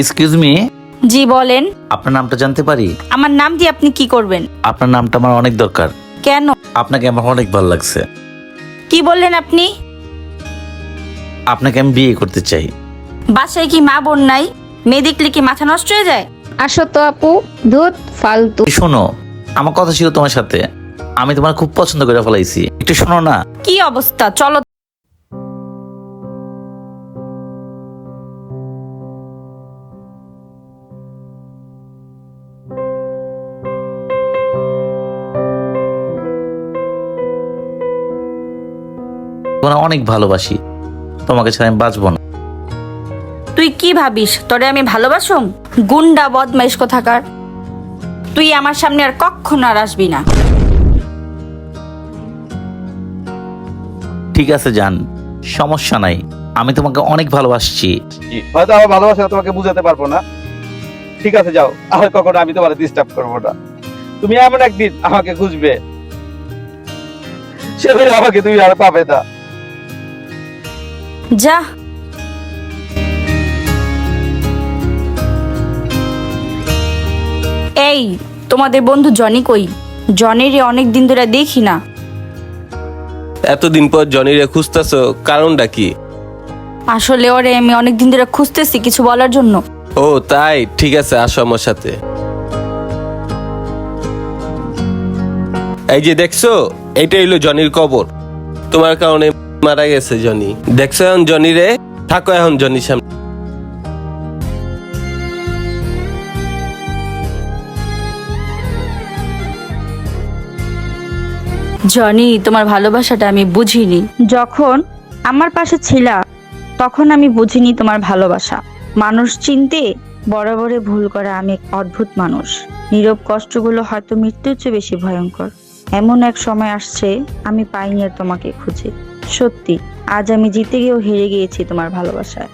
Excuse me জি বলেন। আপনার নামটা জানতে পারি? আমার নাম দিয়ে আপনি কি করবেন? আপনার নামটা আমার অনেক দরকার। কেন? আপনাকে আমার অনেক ভালো লাগছে। কি বললেন আপনি? আপনাকে আমি বিয়ে করতে চাই। বাসায় কি মা বোন নাই? মেয়ে দেখলে কি মাথা নষ্ট হয়ে যায়? আসো তো আপু ধুত ফালতু। শোনো আমার কথা ছিল তোমার সাথে। আমি তোমার খুব পছন্দ করে ফেলাইছি। একটু শোনো না। কি অবস্থা? চলো তোমার অনেক ভালোবাসি। তোমাকে ছাড়া আমি বাঁচবো না। তুই কি ভাবিস? তোরে আমি ভালোবাসুম? গুন্ডা বদমাইশ কোথাকার? তুই আমার সামনে আর কখনো আর আসবি না। ঠিক আছে জান। সমস্যা নাই। আমি তোমাকে অনেক ভালোবাসছি। হয়তো আমার ভালোবাসা তোমাকে বুঝাতে পারব না। ঠিক আছে যাও। আর কখনো আমি তোমার ডিস্টার্ব করব না। তুমি এমন একদিন আমাকে খুঁজবে। সেদিন আমাকে তুমি আর পাবে না। যা। এই তোমাদের বন্ধু জনি কই? জনিরে অনেক দিন ধরে দেখি না। এতদিন পর জনিরে খুঁজতেছো কারণটা কি? আসলে ওরে আমি অনেক দিন ধরে খুঁজতেছি কিছু বলার জন্য। ও তাই? ঠিক আছে আসো আমার সাথে। এই যে দেখছ এইটা হইল জনির কবর। তোমার কারণে মারা গেছে জনি। দেখছ এখন জনি রে? থাকো এখন জনির সামনে। জনি, তোমার ভালোবাসাটা আমি বুঝিনি। যখন আমার পাশে ছিলা, তখন আমি বুঝিনি তোমার ভালোবাসা। মানুষ চিনতে বরাবরে ভুল করা আমি এক অদ্ভুত মানুষ। নীরব কষ্টগুলো হয়তো মৃত্যুর চেয়ে বেশি ভয়ঙ্কর। এমন এক সময় আসছে, আমি পাইনি আর তোমাকে খুঁজে। সত্যি আজ আমি জিতে গিয়েও হেরে গিয়েছি তোমার ভালোবাসায়।